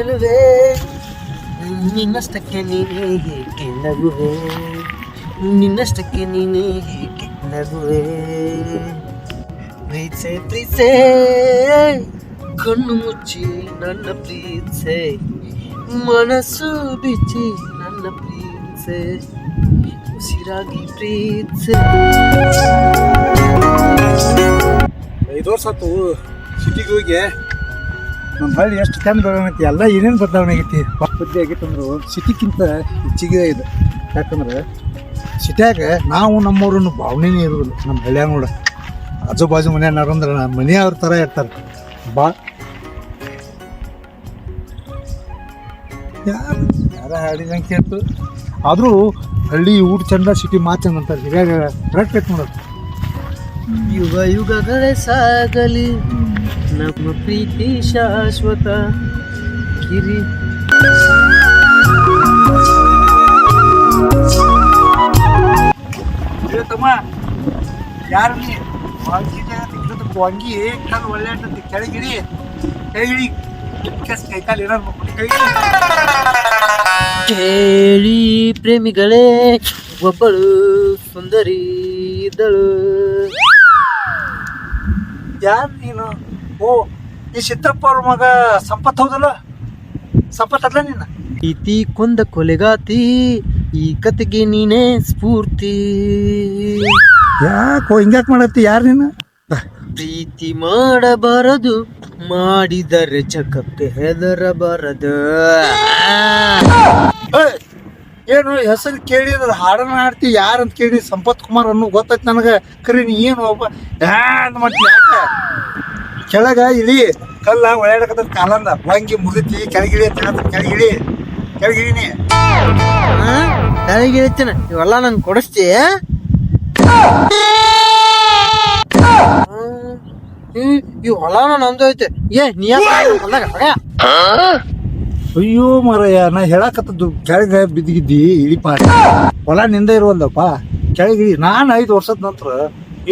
ಚೆಲುವೆ ನಿನ್ನಷ್ಟಕ್ಕೆ ನೀನೇ ಹೇಗೆ ನಗುವೆ ನಿನ್ನಷ್ಟಕ್ಕೆ ನೀನೇ ಹೇಗೆ ನಗುವೆ ಪ್ರೀತ್ಸೆ ಪ್ರೀತ್ಸೆ, ಕಣ್ಣು ಮುಚ್ಚಿ ನನ್ನ ಪ್ರೀತ್ಸೆ, ಮನಸ್ಸು ಬಿಚ್ಚಿ ನನ್ನ ಪ್ರೀತ್ಸೆ, ಉಸಿರಾಗಿ ಪ್ರೀತ್ಸೆ. ಐದು ವರ್ಷ ಸಿಟಿಗೆ ಹೋಗಿ. ನಮ್ಮ ಹಳ್ಳಿ ಎಷ್ಟು ಚಂದ ಬೆಳವಣಿಗೆ ಎಲ್ಲ ಏನೇನು ಬದಲಾವಣೆ ಆಗೈತಿ? ಬುದ್ಧಿ ಆಗೈತೆ ಅಂದ್ರೆ ಸಿಟಿಕ್ಕಿಂತ ಹೆಚ್ಚಿಗೆ ಇದು. ಯಾಕಂದ್ರೆ ಸಿಟಿಯಾಗ ನಾವು ನಮ್ಮವ್ರನ್ನು ಭಾವನೆನೇ ಇರೋದಿಲ್ಲ ನಮ್ಮ ಹಳ್ಳಿಯಾಗ ನೋಡ. ಆಜು ಬಾಜು ಮನೆಯನ್ನಾರು ಅಂದ್ರೆ ನಮ್ಮ ಮನೆಯವ್ರ ಥರ ಇರ್ತಾರೆ. ಬಾ. ಯಾರು ಯಾರ ಹಾಡಿದಂಗೆ ಕೇಳ್ತು? ಆದರೂ ಹಳ್ಳಿ ಊಟ ಚಂದ, ಸಿಟಿ ಮಾತು ಚಂದ ಅಂತಾರೆ. ಹೀಗಾಗಿ ಕರೆಕ್ಟ್ ಐತೆ ನೋಡೋದು ಯುಗ ಯುಗಗಳೇ ಸಾಗಲಿ. ನಮ್ಮ ಪ್ರೀತಿ ಶಾಶ್ವತ ಕಿರಿ. ತಮ್ಮ ಯಾರು ನೀ? ವಾಂಗಿ ವಾಂಗಿ ಕಾಲು ಒಳ್ಳೆ ಅಂತಂತಿ ಕೆಳಗಿಡಿ. ಕೆಳಗಿಡಿ ಕೆಸ್ ಕೈ ಕಾಲು ಏನಾರು ಹೇಳಿ ಕೇಳಿ ಪ್ರೇಮಿಗಳೇ ಒಬ್ಬಳು ಸುಂದರಿ ಇದ್ದಳು. ಯಾರು ನೀನು? ಓ ಈ ಸಿದ್ದಪ್ಪ ಅವ್ರ ಮಗ ಸಂಪತ್ ಹೌದಲ್ಲ? ಸಂಪತ್ ಅಲ್ಲ ನೀನು? ಪ್ರೀತಿ ಕೊಂದ ಕೊಲೆಗಾತಿ ಈ ಕತೆಗೆ ನೀನೇ ಸ್ಫೂರ್ತಿ. ಯಾಕೋ ಹಿಂಗ್ಯಾಕೆ ಮಾಡತ್ತಿ? ಯಾರು ನೀನು? ಪ್ರೀತಿ ಮಾಡಬಾರದು ಮಾಡಿದರೆ ಚಕಕ್ಕೆ ಹೆದರಬಾರದು. ಏನು ಹೆಸರು ಕೇಳಿದ್ರೆ ಹಾಡನ್ನ ಹಾಡ್ತಿ ಯಾರಂತ ಅಂತ ಕೇಳಿ ಸಂಪತ್ ಕುಮಾರ್ ಅನ್ನೋ ಗೊತ್ತೈತಿ ನನಗೆ. ಕರೀನಿ ನೀ ಏನು ಒಬ್ಬ ಯಾ ಅಂತ ಮಾಡ್ತಿ ಯಾಕೆ? ಕೆಳಗ ಇಳಿ ಕಲ್ಲ ಒಳ್ಳೆಡಕತ್ತ ಕಾಲಂದ. ಬಂಗಿ ಮುಗಿತಿ ಕೆಳಗಿಳಿ ಅಂತ ಕೆಳಗಿಳಿ ಕೆಳಗಿಳಿನಿ. ನನಗೆ ಹೇಳ್ತೇನೆ ಇವೆಲ್ಲ ನಂಗೆ ಕೊಡಿಸ್ತಿ. ಈ ಹೊಲನ ನಂದು ಐತೆ. ಏ ನೀ ಹೊಲ್ದಾಗ? ಅಯ್ಯೋ ಮರಯ್ಯ ನಾ ಹೇಳಕತ್ತದ್ದು ಕೆಳಗ ಬಿದ್ದಿಗಿದ್ದಿ ಇಳಿಪ ಹೊಲ ನಿಂದ ಇರುವಲ್ದಪ್ಪ ಕೆಳಗಿಳಿ. ನಾನು ಐದು ವರ್ಷದ ನಂತರ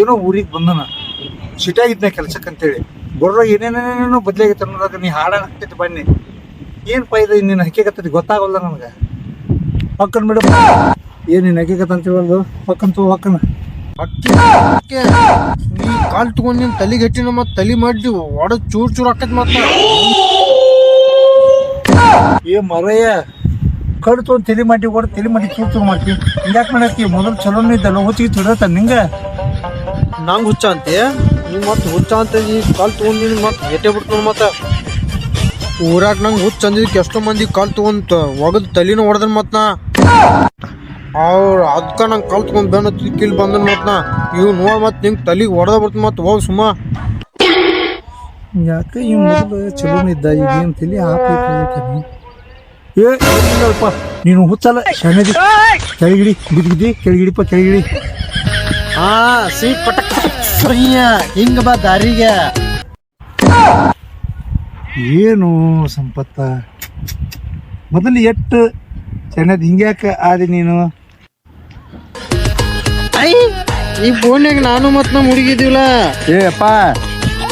ಏನೋ ಊರಿಗೆ ಬಂದನ. ಸಿಟಿಯಾಗಿದ್ನ ಕೆಲ್ಸಕ್ಕೆ ಅಂತೇಳಿ. ಬರೋ ಏನೇನೇನೇನೋ ಬದಲಾಗೈತೆ ಅನ್ನೋದಾಗ ನೀ ಹಾಡ ಹಾಕ್ತೈತಿ ಬನ್ನಿ. ಏನು ಫೈದ ನೀನು ಹಕ್ಕಿಕತ್ತೈತಿ ಗೊತ್ತಾಗಲ್ಲ ನನಗೆ? ಪಕ್ಕನ್ ಬಿಡು. ಏನು ನೀನು ಹಕ್ಕಿಕತ್ತ ಅಂತ ಹೇಳೋದು? ಪಕ್ಕನ್ ತಗೋ ಪಕ್ಕನ. ಅಕ್ಕಿ. ನೀ ಕಾಲು ತಗೊಂಡು ನಿನ್ ತಲೆಗೆ ಹಚ್ಚಿನ ಮತ್ ತಲೆ ಮಾಡಿ ಒಡ ಚೂರು ಚೂರು ಹಾಕೈತಿ ಮತ್ತ ಏ ಮರಯ್ಯ ಕಡು ತೊಗೊಂಡು ತಲೆ ಮಾಡಿ ಒಡ ತಲೆ ಮಾಡಿ ಚೂರು ಚೂರು ಮಾಡ್ತಿ. ಹಿಂಗ್ಯಾಕೆ ಮಾಡತ್ತಿ ಮೊದಲು ಚಲೋನೇ ಇದ್ದಲ್ಲ ಹುಚ್ಚಿಗೆ ತಿಡತ್ತ ನಿಂಗೆ? ನಂಗೆ ಹುಚ್ಚ ಅಂತೆ. ನೀ ಮತ್ ಹುಚ್ಚ ಅಂತ ನೀ ಕಾಲ್ ತಗೊಂಡ್ ಮತ್ತೆ ಮತ್ ಎಟ್ಟೆ ಬಿಡ್ತಾನ ಮತ್ತ. ಊರಾಗ ನಂಗೆ ಹುಚ್ಚ ಅಂದಿದ್ದಕ್ಕೆ ಎಷ್ಟೋ ಮಂದಿ ಕಾಲ್ ತೊಗೊಂತ ಒಗದ್ ತಲಿನ ಹೊಡೆದನ್ ಮತ್ತ ನಾ. ಅವ್ರ ಅದಕ್ಕ ನಂಗೆ ಕಾಲ್ ತಗೊಂಡ್ ಬೆನ್ನ ತಿಕ್ಕಿಲ್ ಬಂದನ್ ಮತ್ತೆ ನಾ. ಇವ್ ನೋಡ್ ಮತ್ ನಿಂಗ್ ತಲೆಗೆ ಹೊಡೆದ ಬರ್ತ ಮತ್ ಹೋಗಿ ಸುಮ್ಮ ಯಾಕೆ ಈ ಮೊದಲು ಚಲೋನೇ ಇದ್ದ, ಈಗ ಏನು ತಲೆ ಹಾಕಿ ಏ, ಇಲ್ಲಪ್ಪ, ನೀನು ಹುಚ್ಚಲ್ಲ ಶನದಿ ಕೆಳಗಿಡಿ, ಬಿದ್ದಿದ್ದಿ, ಕೆಳಗಿಡಿಪ್ಪ, ಕೆಳಗಿಡಿ. ಹಾ ಸೀಟ್ ಪಟಕ್ ಸಯ್ಯ ಹಿಂಗ ಬಾ ದಾರಿಗೆ. ಏನು ಸಂಪತ್ತ? ಮೊದಲು ಎಟ್ಟು. ಚೆನ್ನಾಗಿ ಹಿಂಗ್ಯಾಕ ಆದಿ ನೀನು? ಐ ಈ ಫೋನ್ಯಾಗ ನಾನು ಮತ್ ನಮ್ಮ ಹುಡುಗಿದಿವಲ್ಲ. ಏ ಅಪ್ಪ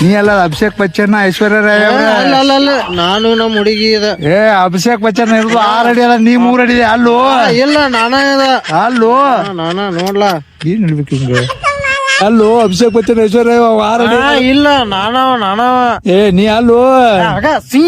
ನೀ ಅಲ್ಲ ಅಭಿಷೇಕ್ ಬಚ್ಚನ್ ಐಶ್ವರ್ಯ ರಾಯ್ ಅವ್ರ? ಅಲ್ಲ ಅಲ್ಲ ಅಲ್ಲ ನಾನು ನಮ್ಮ ಹುಡುಗಿ ಇದ ಏ ಅಭಿಷೇಕ್ ಬಚ್ಚನ್ ಇರೋದು ಆರ್ ಅಡಿ ಅಲ್ಲ ನೀ ಮೂರ್ ಅಡಿ ಅಲ್ಲೋ? ಇಲ್ಲ ನಾನ ಅದ. ಅಲ್ಲೋ? ನಾನ ನೋಡ್ಲಾ. ಏನ್ ಹೇಳ್ಬೇಕು ಹಿಂಗ. ಅಲ್ಲೋ ಅಭಿಷೇಕ್ ಬಚ್ಚನ್ ಐಶ್ವರ್ಯ ವಾರ ಆ, ಇಲ್ಲ ನಾನವ ನಾನವ. ಏ ನೀ ಅಲ್ಲೋ. ಆಗ ಸೀ.